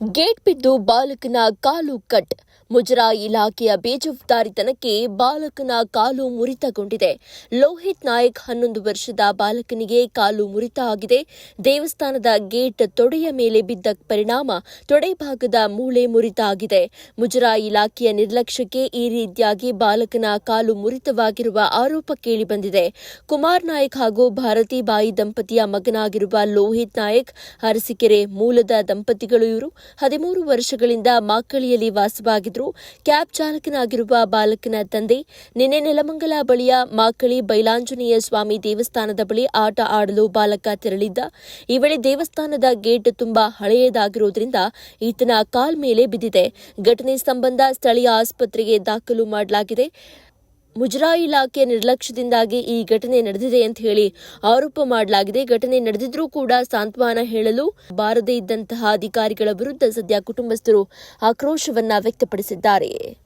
Gate ಬಿದ್ದು ಬಾಲಕನ ಕಾಲು cut. ಮುಜರಾಯಿ ಇಲಾಖೆಯ ಬೇಜವಾಬ್ದಾರಿತನಕ್ಕೆ ಬಾಲಕನ ಕಾಲು ಮುರಿತಗೊಂಡಿದೆ. ಲೋಹಿತ್ ನಾಯಕ್ ಹನ್ನೊಂದು ವರ್ಷದ ಬಾಲಕನಿಗೆ ಕಾಲು ಮುರಿತ ಆಗಿದೆ. ದೇವಸ್ಥಾನದ ಗೇಟ್ ತೊಡೆಯ ಮೇಲೆ ಬಿದ್ದ ಪರಿಣಾಮ ತೊಡೆ ಭಾಗದ ಮೂಳೆ ಮುರಿತ ಆಗಿದೆ. ಮುಜರಾಯಿ ಇಲಾಖೆಯ ನಿರ್ಲಕ್ಷ್ಯಕ್ಕೆ ಈ ರೀತಿಯಾಗಿ ಬಾಲಕನ ಕಾಲು ಮುರಿತವಾಗಿರುವ ಆರೋಪ ಕೇಳಿಬಂದಿದೆ. ಕುಮಾರ್ ನಾಯಕ್ ಹಾಗೂ ಭಾರತಿ ಬಾಯಿ ದಂಪತಿಯ ಮಗನಾಗಿರುವ ಲೋಹಿತ್ ನಾಯಕ್, ಅರಸಿಕೆರೆ ಮೂಲದ ದಂಪತಿಗಳು ಇವರು. ಹದಿಮೂರು ವರ್ಷಗಳಿಂದ ಮಾಕ್ಕಳಿಯಲ್ಲಿ ವಾಸವಾಗಿದ್ರು ಕ್ಯಾಬ್ ಚಾಲಕನಾಗಿರುವ ಬಾಲಕನ ತಂದೆ, ನಿನ್ನೆ ನೆಲಮಂಗಲ ಬಳಿಯ ಮಾಕ್ಕಳಿ ಬೈಲಾಂಜನೇಯ ಸ್ವಾಮಿ ದೇವಸ್ಥಾನದ ಬಳಿ ಆಟ ಆಡಲು ಬಾಲಕ ತೆರಳಿದ್ದ. ಈ ವೇಳೆ ದೇವಸ್ಥಾನದ ಗೇಟ್ ತುಂಬಾ ಹಳೆಯದಾಗಿರುವುದರಿಂದ ಈತನ ಕಾಲ್ ಮೇಲೆ ಬಿದ್ದಿದೆ. ಘಟನೆ ಸಂಬಂಧ ಸ್ಥಳೀಯ ಆಸ್ಪತ್ರೆಗೆ ದಾಖಲು ಮಾಡಲಾಗಿದೆ. ಮುಜರಾಯಿ ಇಲಾಖೆ ನಿರ್ಲಕ್ಷ್ಯದಿಂದಾಗಿ ಈ ಘಟನೆ ನಡೆದಿದೆ ಅಂತ ಹೇಳಿ ಆರೋಪ ಮಾಡಲಾಗಿದೆ. ಘಟನೆ ನಡೆದಿದ್ರೂ ಕೂಡ ಸಾಂತ್ವನ ಹೇಳಲು ಬಾರದೇ ಇದ್ದಂತಹ ಅಧಿಕಾರಿಗಳ ವಿರುದ್ಧ ಸದ್ಯ ಕುಟುಂಬಸ್ಥರು ಆಕ್ರೋಶವನ್ನ ವ್ಯಕ್ತಪಡಿಸಿದ್ದಾರೆ.